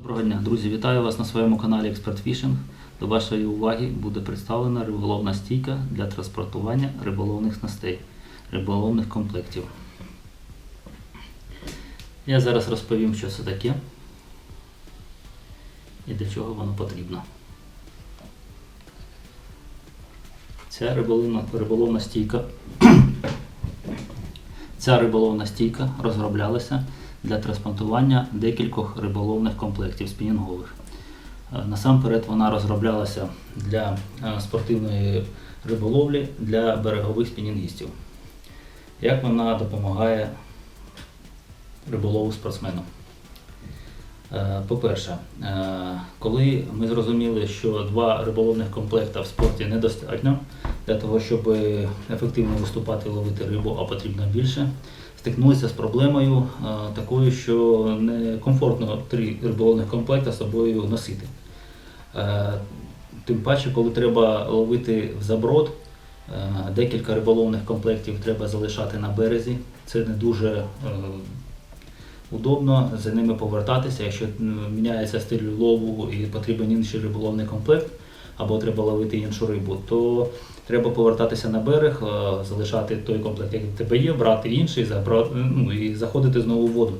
Доброго дня, друзі! Вітаю вас на своєму каналі Експерт Фішинг. До вашої уваги буде представлена риболовна стійка для транспортування риболовних снастей, риболовних комплектів. Я зараз розповім, що це таке і для чого воно потрібно. Ця риболовна, риболовна стійка. Ця риболовна стійка розроблялася для транспортування декількох риболовних комплектів спінінгових. Е, Насамперед вона розроблялася для е, спортивної риболовлі для берегових спінінгістів. Як вона допомагає риболову спортсмену? Е, По-перше, коли ми зрозуміли, що два риболовних комплекта в спорті недостатньо для того, щоб ефективно виступати і ловити рибу, а потрібно більше, стикнулися з проблемою е, такою, що некомфортно три риболовних комплекта з собою носити. Е, Тим паче, коли треба ловити в заброд, е, декілька риболовних комплектів треба залишати на березі. Це не дуже удобно за ними повертатися, якщо міняється стиль лову і потрібен інший риболовний комплект, або треба ловити іншу рибу, то треба повертатися на берег, е, залишати той комплект, який в тебе є, брати інший, ну, і заходити знову в воду.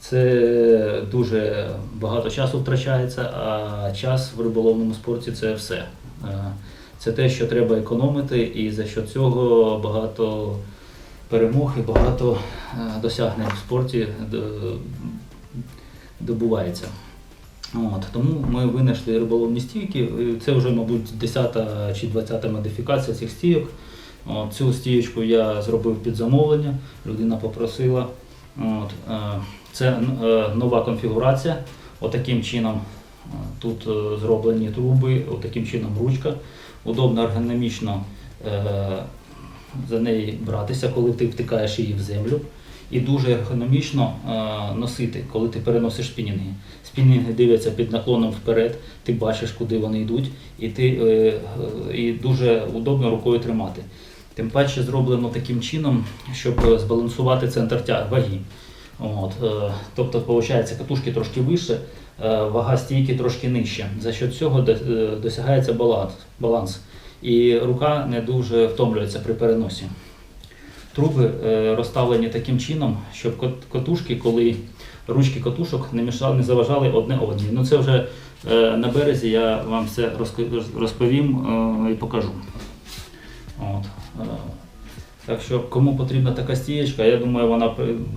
Це дуже багато часу втрачається, а час в риболовному спорті це все. Е, Це те, що треба економити, і за що цього багато перемог і багато е, досягнень в спорті добувається. От, тому ми винайшли риболовні стійки. Це вже, мабуть, 10 чи 20 модифікація цих стійок. От, цю стієчку я зробив під замовлення, людина попросила. От, е, це е, нова конфігурація. Отаким чином е, тут е, зроблені труби, отаким чином ручка. Удобно ергономічно е, за неї братися, коли ти втикаєш її в землю. І дуже ергономічно е, носити, коли ти переносиш спінінги. Спінінги дивляться під наклоном вперед, ти бачиш, куди вони йдуть, і, ти, е, е, і дуже удобно рукою тримати. Тим паче зроблено таким чином, щоб збалансувати центр тя- ваги. От, тобто, виходить, катушки трошки вище, вага стійки трошки нижче. За що цього досягається баланс. І рука не дуже втомлюється при переносі. Труби е, розставлені таким чином, щоб катушки, коли ручки катушок не мішали, не заважали одне одній. Ну це вже е, на березі я вам все розповім е, і покажу. От. Так що кому потрібна така стієчка, я думаю, вона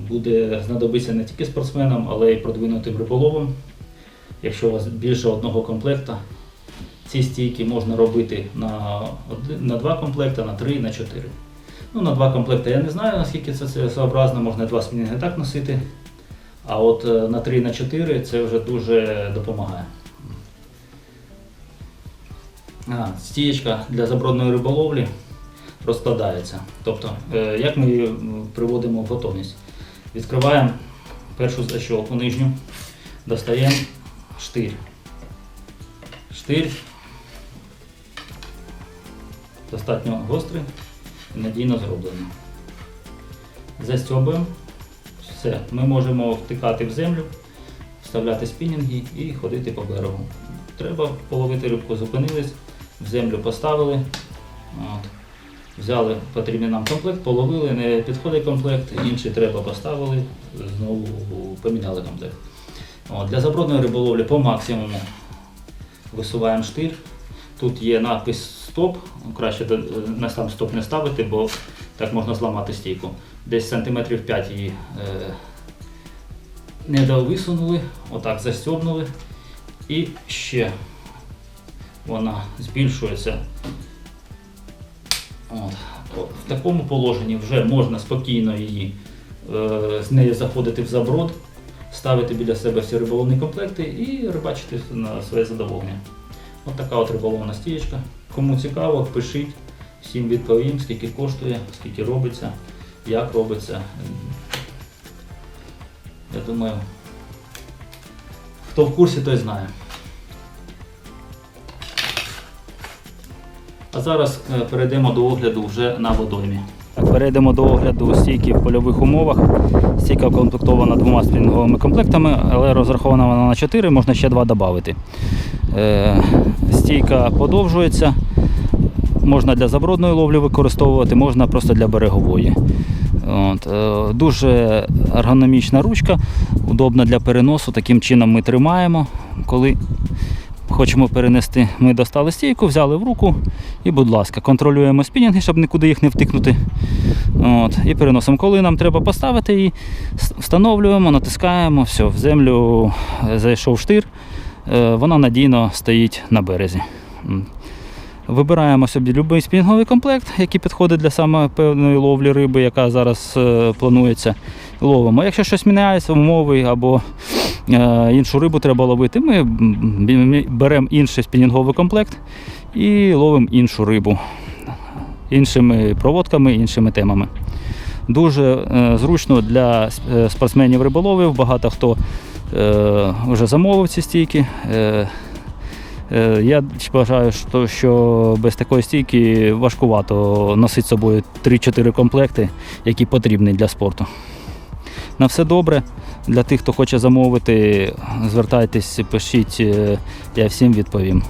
буде знадобитися не тільки спортсменам, але й продвинутим риболовам. Якщо у вас більше одного комплекта, ці стійки можна робити на, на два комплекти, на три, на чотири. Ну, на два комплекти я не знаю, наскільки це цілесообразно, можна два спінінги так носити. А от е, на 3 на 4 це вже дуже допомагає. А, стієчка для забродної риболовлі розкладається. Тобто, е, як ми її приводимо в готовність? Відкриваємо першу защолку нижню, достаємо штир. Штир достатньо гострий надійно зроблено. Застьобуємо. Все, ми можемо втикати в землю, вставляти спінінги і ходити по берегу. Треба половити рибку, зупинились, в землю поставили, от, взяли потрібний нам комплект, половили, не підходить комплект, інший треба поставили, знову поміняли комплект. От, для забродної риболовлі по максимуму висуваємо штир. Тут є надпис стоп, краще на сам стоп не ставити, бо так можна зламати стійку. Десь сантиметрів 5 її е, не довисунули, отак застібнули. І ще вона збільшується. От. В такому положенні вже можна спокійно її е, з нею заходити в заброд, ставити біля себе всі риболовні комплекти і рибачити на своє задоволення. От така от риболовна стієчка. Кому цікаво, пишіть, всім відповім, скільки коштує, скільки робиться, як робиться. Я думаю, хто в курсі, той знає. А зараз е, перейдемо до огляду вже на водоймі. Так, перейдемо до огляду стійки в польових умовах. Стійка укомплектована двома спінговими комплектами, але розрахована вона на 4, можна ще два додати. Е, стійка подовжується. Можна для забродної ловлі використовувати, можна просто для берегової. От, е, дуже ергономічна ручка, удобна для переносу. Таким чином ми тримаємо, коли хочемо перенести. Ми достали стійку, взяли в руку і, будь ласка, контролюємо спінінги, щоб нікуди їх не втикнути. От, і переносимо. Коли нам треба поставити її, встановлюємо, натискаємо, все, в землю е, зайшов штир, е, вона надійно стоїть на березі. Вибираємо собі будь-який спінговий комплект, який підходить для саме певної ловлі риби, яка зараз е, планується. Ловимо. Якщо щось міняється, умови або е, іншу рибу треба ловити, ми беремо інший спінінговий комплект і ловимо іншу рибу іншими проводками, іншими темами. Дуже е, зручно для е, спортсменів риболовів. Багато хто вже замовив ці стійки. Я вважаю, що без такої стійки важкувато носити з собою 3-4 комплекти, які потрібні для спорту. На все добре. Для тих, хто хоче замовити, звертайтесь, пишіть, е, я всім відповім.